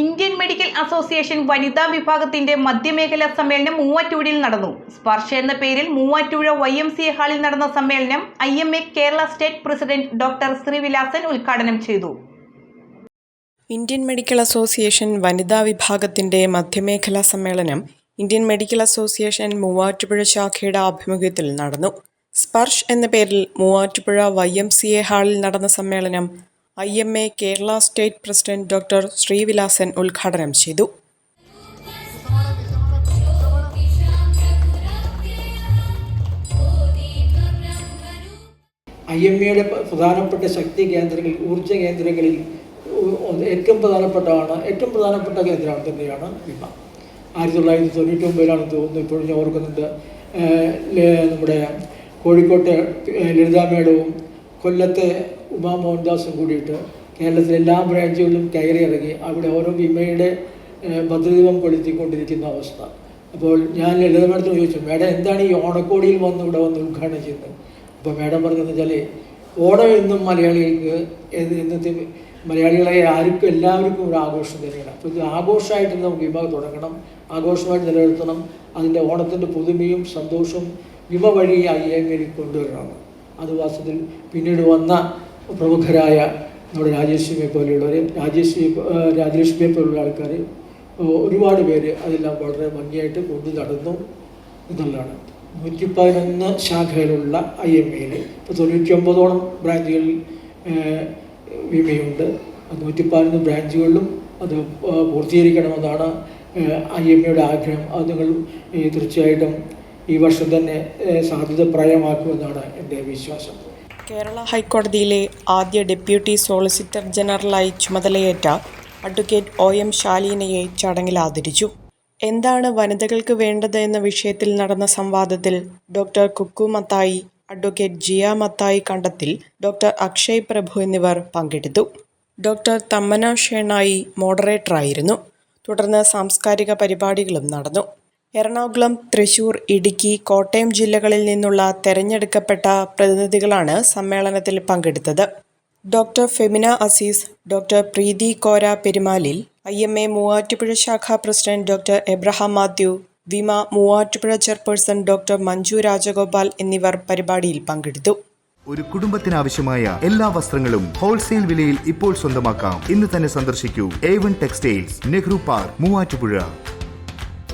Indian medical association വനിതാ വിഭാഗത്തിന്റെ മധ്യമേഖലാ സമ്മേളനം മൂവാറ്റൂരിൽ നടന്നു. സ്പർശ എന്ന പേരിൽ മൂവാറ്റൂഴ വൈ എം സി ഹാളിൽ നടന്ന സമ്മേളനം I M A Kerala state president doctor Srivilasan ഉദ്ഘാടനം ചെയ്തു. ഇന്ത്യൻ മെഡിക്കൽ അസോസിയേഷൻ വനിതാ വിഭാഗത്തിന്റെ മധ്യമേഖലാ സമ്മേളനം ഇന്ത്യൻ മെഡിക്കൽ അസോസിയേഷൻ മൂവാറ്റുപുഴ ശാഖയുടെ ആഭിമുഖ്യത്തിൽ നടന്നു. സ്പർശ് എന്ന പേരിൽ Muvattupuzha Y M C A ഹാളിൽ നടന്ന സമ്മേളനം I M A Kerala state president doctor Srivilasan ഉദ്ഘാടനം ചെയ്തു. ഐ എം എയുടെ പ്രധാനപ്പെട്ട ശക്തി കേന്ദ്രങ്ങളിൽ ഊർജ കേന്ദ്രങ്ങളിൽ ഏറ്റവും പ്രധാനപ്പെട്ടതാണ് ഏറ്റവും പ്രധാനപ്പെട്ട കേന്ദ്രമാണ് തന്നെയാണ് വിമ ആയിരത്തി തൊള്ളായിരത്തി തൊണ്ണൂറ്റി ഒമ്പതിലാണ് തോന്നുന്നു ഇപ്പോഴും ഞാൻ ഓർക്കുന്നുണ്ട്. നമ്മുടെ കോഴിക്കോട്ടെ ലളിതാമേടവും കൊല്ലത്തെ ഉമാ മോഹൻദാസും കൂടിയിട്ട് കേരളത്തിലെ എല്ലാ ബ്രാഞ്ചുകളിലും കയറി ഇറങ്ങി അവിടെ ഓരോ വിമയുടെ ഭദ്രദീപം കൊളുത്തിക്കൊണ്ടിരിക്കുന്ന അവസ്ഥ. അപ്പോൾ ഞാൻ ലളിത മേഡത്തോട് ചോദിച്ചു മേഡം എന്താണ് ഈ ഓണക്കോടിയിൽ വന്ന് ഇവിടെ വന്ന് ഉദ്ഘാടനം ചെയ്യുന്നത്? അപ്പോൾ മേഡം പറഞ്ഞതെന്ന് വെച്ചാൽ ഓണം എന്നും മലയാളികൾക്ക് ഇന്നത്തെ മലയാളികളെ ആർക്കും എല്ലാവർക്കും ഒരു ആഘോഷം തന്നെയാണ്. അപ്പോൾ ഇത് ആഘോഷമായിട്ട് നമുക്ക് വിമ തുടങ്ങണം ആഘോഷമായിട്ട് നിലനിർത്തണം അതിന്റെ ഓണത്തിന്റെ പുതുമയും സന്തോഷവും വിമ വഴി അയ്യങ്ങരി കൊണ്ടുവരണം അത് വാസ്തവത്തിൽ പിന്നീട് വന്ന പ്രമുഖരായ നമ്മുടെ രാജേഷിനെ പോലെയുള്ളവർ രാജേഷ് രാജലക്ഷ്മിയെ പോലുള്ള ആൾക്കാർ ഒരുപാട് പേര് അതെല്ലാം വളരെ ഭംഗിയായിട്ട് കൊണ്ടു നടന്നു എന്നുള്ളതാണ്. നൂറ്റി പതിനൊന്ന് ശാഖയിലുള്ള ഐ എം എയിൽ ഇപ്പോൾ തൊണ്ണൂറ്റി ഒമ്പതോളം ബ്രാഞ്ചുകളിൽ വിമയുണ്ട് നൂറ്റി പതിനൊന്ന് ബ്രാഞ്ചുകളിലും അത് പൂർത്തീകരിക്കണമെന്നാണ് ഐ എം എയുടെ ആഗ്രഹം. അത് നിങ്ങൾ തീർച്ചയായിട്ടും ഈ വർഷം തന്നെ സാധ്യത പ്രായമാക്കുമെന്നാണ് എന്റെ വിശ്വാസം. കേരള ഹൈക്കോടതിയിലെ ആദ്യ ഡെപ്യൂട്ടി സോളിസിറ്റർ ജനറലായി ചുമതലയേറ്റ അഡ്വക്കേറ്റ് ഒ എം ശാലീനയെ ചടങ്ങിൽ ആദരിച്ചു. എന്താണ് വനിതകൾക്ക് വേണ്ടത് എന്ന വിഷയത്തിൽ നടന്ന സംവാദത്തിൽ doctor Kukku Mathai advocate Jiya Mathai Kandathil doctor Akshay Prabhu എന്നിവർ പങ്കെടുത്തു. ഡോക്ടർ തമ്മന ഷേണായി മോഡറേറ്ററായിരുന്നു. തുടർന്ന് സാംസ്കാരിക പരിപാടികളും നടന്നു. എറണാകുളം തൃശൂർ ഇടുക്കി കോട്ടയം ജില്ലകളിൽ നിന്നുള്ള തെരഞ്ഞെടുക്കപ്പെട്ട പ്രതിനിധികളാണ് സമ്മേളനത്തിൽ പങ്കെടുത്തത്. Doctor Femina Azeez doctor Preethi Kora Perumalil I M A Muvattupuzha ശാഖ പ്രസിഡന്റ് ഡോക്ടർ എബ്രഹാം മാത്യു വിമ മൂവാറ്റുപുഴ ചെയർപേഴ്സൺ ഡോക്ടർ മഞ്ജു രാജഗോപാൽ എന്നിവർ പരിപാടിയിൽ പങ്കെടുത്തു. ഒരു കുടുംബത്തിനാവശ്യമായ എല്ലാ വസ്ത്രങ്ങളും ഹോൾസെയിൽ വിലയിൽ ഇപ്പോൾ സ്വന്തമാക്കാം. ഇന്ന് തന്നെ സന്ദർശിക്കൂ. A one textiles Nehru park Muvattupuzha.